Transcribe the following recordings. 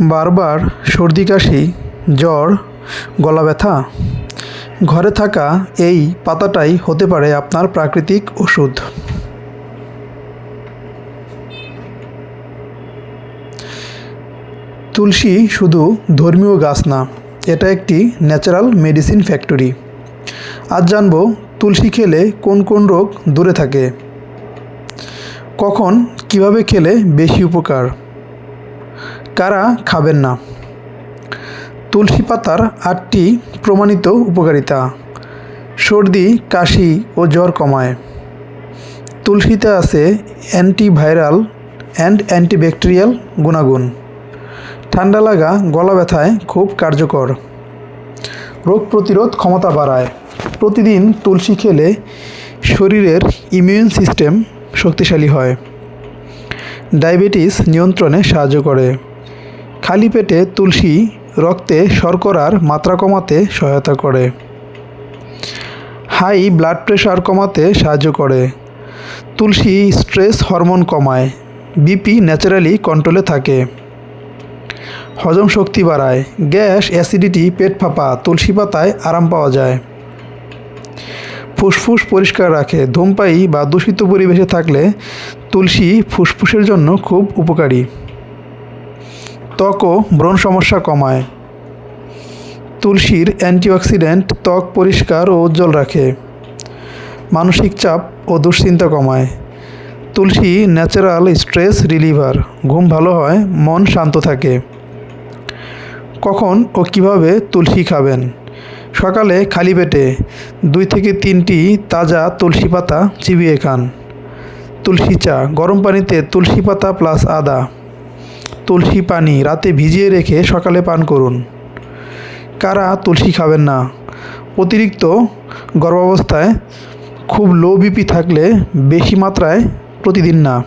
বারবার সর্দি কাশি, জ্বর, গলা ব্যথা? ঘরে থাকা এই পাতাটাই হতে পারে আপনার প্রাকৃতিক ওষুধ। তুলসী শুধু ধর্মীয় গাছ না, এটা একটি ন্যাচারাল মেডিসিন ফ্যাক্টরি। আজ জানব তুলসী খেলে কোন কোন রোগ দূরে থাকে। কখন, কীভাবে খেলে বেশি উপকার? কারা খাবেন না? তুলসী পাতার আটটি প্রমাণিত উপকারিতা। সর্দি, কাশি ও জ্বর কমায়। তুলসীতে আছে অ্যান্টিভাইরাল অ্যান্ড অ্যান্টিব্যাকটেরিয়াল গুণাগুণ। ঠান্ডা লাগা, গলা ব্যথায় খুব কার্যকর। রোগ প্রতিরোধ ক্ষমতা বাড়ায়। প্রতিদিন তুলসী খেলে শরীরের ইমিউন সিস্টেম শক্তিশালী হয়। ডায়াবেটিস নিয়ন্ত্রণে সাহায্য করে। খালি পেটে তুলসী রক্তে শর্করার মাত্রা কমাতে সহায়তা করে। হাই ব্লাড প্রেশার কমাতে সাহায্য করে। তুলসী স্ট্রেস হরমোন কমায়। বিপি ন্যাচারালি কন্ট্রোলে থাকে। হজম শক্তি বাড়ায়। গ্যাস, অ্যাসিডিটি, পেট ফাঁপা, তুলসী পাতায় আরাম পাওয়া যায়। ফুসফুস পরিষ্কার রাখে। ধূমপায়ী বা দূষিত পরিবেশে থাকলে তুলসী ফুসফুসের জন্য খুব উপকারী। ত্বক ও ব্রণ সমস্যা কমায়। তুলসীর অ্যান্টিঅক্সিডেন্ট ত্বক পরিষ্কার ও উজ্জ্বল রাখে। মানসিক চাপ ও দুশ্চিন্তা কমায়। তুলসী ন্যাচারাল স্ট্রেস রিলিভার, ঘুম ভালো হয়, মন শান্ত থাকে। কখন ও কীভাবে তুলসী খাবেন? সকালে খালি পেটে দুই থেকে তিনটি তাজা তুলসী পাতা চিবিয়ে খান। তুলসী চা, গরম পানিতে তুলসী পাতা প্লাস আদা। তুলসী পানি রাতে ভিজিয়ে রেখে সকালে পান করুন। কারা তুলসী খাবেন না? অতিরিক্ত গর্ভাবস্থায় খুব লো বিপি থাকলে বেশি মাত্রায় প্রতিদিন না।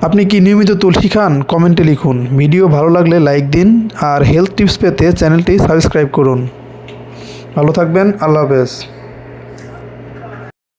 আপনি কি নিয়মিত তুলসী খান? কমেন্টে লিখুন। ভিডিও ভালো লাগলে লাইক দিন আর হেলথ টিপস পেতে চ্যানেলটি সাবস্ক্রাইব করুন। ভালো থাকবেন। আল্লাহ হাফেজ।